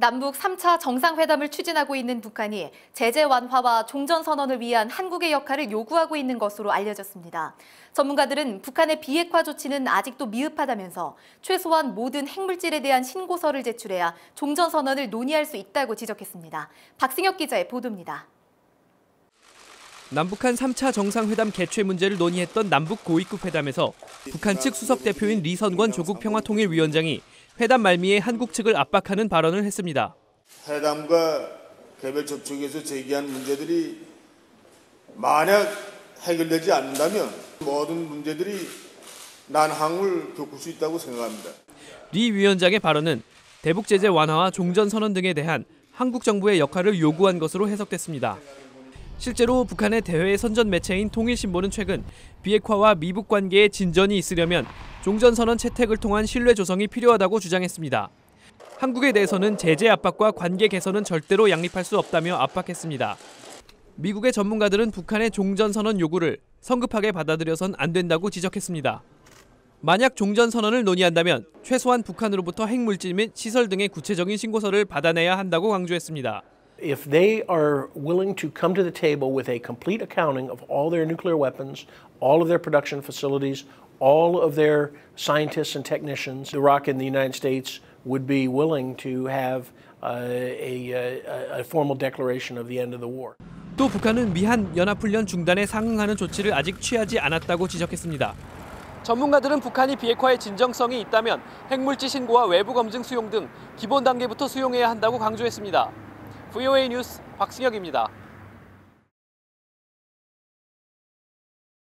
남북 3차 정상회담을 추진하고 있는 북한이 제재 완화와 종전 선언을 위한 한국의 역할을 요구하고 있는 것으로 알려졌습니다. 전문가들은 북한의 비핵화 조치는 아직도 미흡하다면서 최소한 모든 핵물질에 대한 신고서를 제출해야 종전 선언을 논의할 수 있다고 지적했습니다. 박승혁 기자의 보도입니다. 남북한 3차 정상회담 개최 문제를 논의했던 남북 고위급 회담에서 북한 측 수석 대표인 리선권 조국 평화통일위원장이 회담 말미에 한국 측을 압박하는 발언을 했습니다. 회담과 개별 접촉에서 제기한 문제들이 만약 해결되지 않는다면 모든 문제들이 난항을 겪을 수 있다고 생각합니다. 리 위원장의 발언은 대북 제재 완화와 종전 선언 등에 대한 한국 정부의 역할을 요구한 것으로 해석됐습니다. 실제로 북한의 대외 선전 매체인 통일신보는 최근 비핵화와 미북 관계에 진전이 있으려면 종전선언 채택을 통한 신뢰 조성이 필요하다고 주장했습니다. 한국에 대해서는 제재 압박과 관계 개선은 절대로 양립할 수 없다며 압박했습니다. 미국의 전문가들은 북한의 종전선언 요구를 성급하게 받아들여선 안 된다고 지적했습니다. 만약 종전선언을 논의한다면 최소한 북한으로부터 핵물질 및 시설 등의 구체적인 신고서를 받아내야 한다고 강조했습니다. if they are willing to come to the table with a complete accounting of all their nuclear weapons, all of their production facilities, all of their scientists and technicians, Iraq and the United States would be willing to have uh, a, a, a formal declaration of the end of the war. 또 북한은 미한 연합훈련 중단에 상응하는 조치를 아직 취하지 않았다고 지적했습니다. 전문가들은 북한이 비핵화의 진정성이 있다면 핵물질 신고와 외부 검증 수용 등 기본 단계부터 수용해야 한다고 강조했습니다. VOA 뉴스 박승혁입니다.